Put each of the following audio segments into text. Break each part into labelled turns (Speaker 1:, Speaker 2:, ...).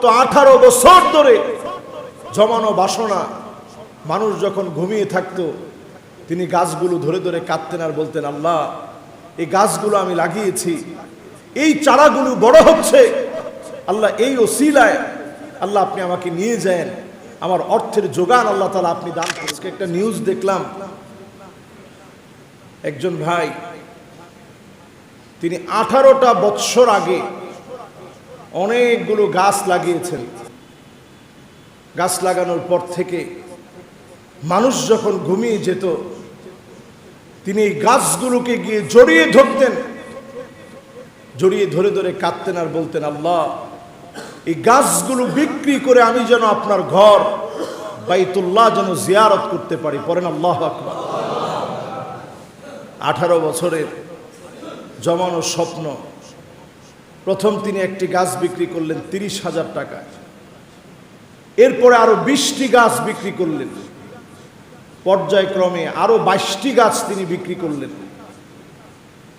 Speaker 1: তো আঠারো বছর ধরে জমানো বাসনা, মানুষ যখন ঘুমিয়ে থাকতো, তিনি গাছগুলো ধরে ধরে কাঁদতেন আর বলতেন, আল্লাহ, এই গাছগুলো আমি লাগিয়েছি। এই চারাগুলো বড় হচ্ছে। আল্লাহ, এই ওসিলায় আল্লাহ আপনি আমাকে নিয়ে যান আমার অর্থের যোগান আল্লাহ তালা আপনি দান করেছেন একটা নিউজ দেখলাম। একজন ভাই, তিনি আঠারোটা বৎসর আগে অনেকগুলো গাছ লাগিয়েছেন। গাছ লাগানোর পর থেকে মানুষ যখন ঘুমিয়ে যেত, তিনি এই গাছগুলোকে গিয়ে জড়িয়ে ধরতেন। জড়িয়ে ধরে ধরে কাঁদতেন আর বলতেন, আল্লাহ, এই গাছগুলো বিক্রি করে আমি যেন আপনার ঘর, বাইতুল্লাহ যেন জিয়ারত করতে পারি। পরেন আল্লাহ আকবার। আঠারো বছরের জমানো স্বপ্ন প্রথম তিনি একটি গাছ বিক্রি করলেন তিরিশ হাজার টাকা এরপরে আরও বিশটি গাছ বিক্রি করলেন। পর্যায়ক্রমে আরও বাইশটি গাছ তিনি বিক্রি করলেন।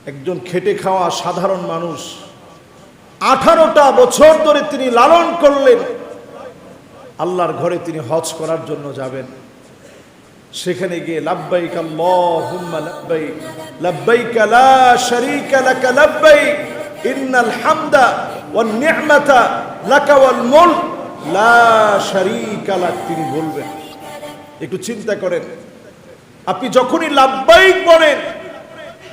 Speaker 1: একজন খেটে খাওয়া সাধারণ মানুষ আঠারোটা বছর ধরে তিনি লালন করলেন। আল্লাহর ঘরে তিনি হজ করার জন্য যাবেন। সেখানে গিয়ে লাব্বাইক আল্লাহুম্মা লাব্বাইক লাব্বাইক লা শারীকা ইন্নাল হামদা ওয়ান লাকা ওয়াল মুলক। লা তিনি বলবেন। একটু চিন্তা করেন। আপনি যখনই লাব্বাইক বলেন,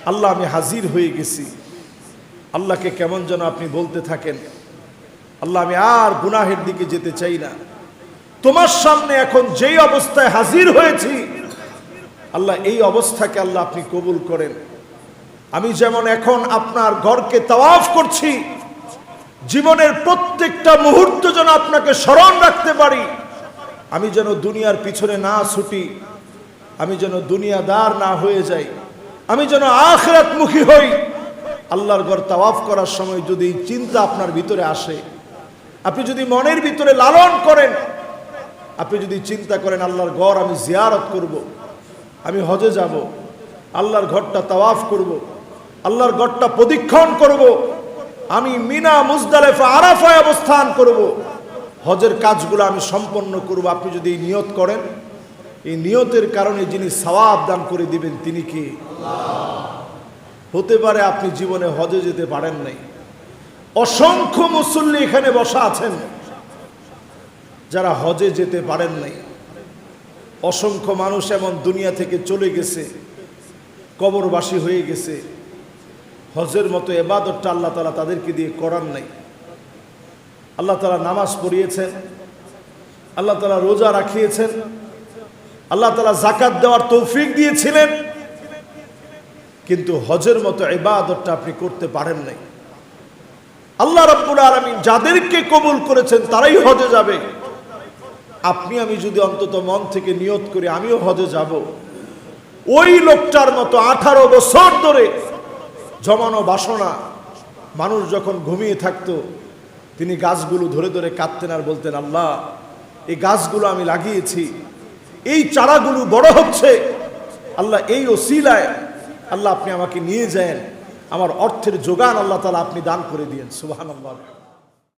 Speaker 1: আল্লাহ আমি হাজির হয়ে গেছি। আল্লাহকে কেমন যেন আপনি বলতে থাকেন। আল্লাহ আমি আর গুনাহের দিকে যেতে চাই না। তোমার সামনে এখন যেই অবস্থায় হাজির হয়েছি, আল্লাহ এই অবস্থাকে আল্লাহ আপনি কবুল করেন। আমি যেমন এখন আপনার ঘরকে তাওয়াফ করছি, জীবনের প্রত্যেকটা মুহূর্ত যেন আপনাকে স্মরণ রাখতে পারি আমি যেন দুনিয়ার পিছনে না ছুটি, আমি যেন দুনিয়াদার না হয়ে যাই, আমি যেন আখরাতমুখী হই আল্লাহর ঘর তাওয়াফ করার সময় যদি চিন্তা আপনার ভিতরে আসে, আপনি যদি মনের ভিতরে লালন করেন, আপনি যদি চিন্তা করেন, আল্লাহর ঘর আমি জিয়ারত করব। আমি হজে যাব, আল্লাহর ঘরটা তাওয়াফ করব। আল্লাহর গড়টা প্রদীক্ষণ করব। আমি মিনা, মুজদালেফা, আরাফায় অবস্থান করব। হজের কাজগুলো আমি সম্পন্ন করব। আপনি যদি এই নিয়ত করেন, এই নিয়তের কারণে যিনি সওয়াব দান করে দিবেন, তিনি কি? হতে পারে আপনি জীবনে হজে যেতে পারেন নাই। অসংখ্য মুসল্লি এখানে বসা আছেন, যারা হজে যেতে পারেন নাই। অসংখ্য মানুষ এমন দুনিয়া থেকে চলে গেছে, কবরবাসী হয়ে গেছে। হজের মতো এবাদতটা আল্লাহ তালা তাদেরকে দিয়ে করার নাই। আল্লাহ তালা নামাজ পড়িয়েছেন, আল্লাহ তালা রোজা রাখিয়েছেন, আল্লাহ তালা জাকাত দেওয়ার তৌফিক দিয়েছিলেন, কিন্তু হজের মতো এবাদতটা আপনি করতে পারেন নাই। আল্লাহ রব্বুল আলমিন যাদেরকে কবুল করেছেন তারাই হজে যাবে। আপনি, আমি যদি অন্তত মন থেকে নিয়ত করি, আমিও হজে যাব। ওই লোকটার মতো আঠারো বছর ধরে জমানো বাসনা, মানুষ যখন ঘুমিয়ে থাকত, তিনি গাছগুলো ধরে ধরে কাঁদতেন আর বলতেন, আল্লাহ, এই গাছগুলো আমি লাগিয়েছি, এই চারাগুলো বড় হচ্ছে, আল্লাহ, এই ওসিলায় আল্লাহ আপনি আমাকে নিয়ে যান, আমার অর্থের যোগান আল্লাহ তালা আপনি দান করে দিয়েন। সুবাহ আল্লাহ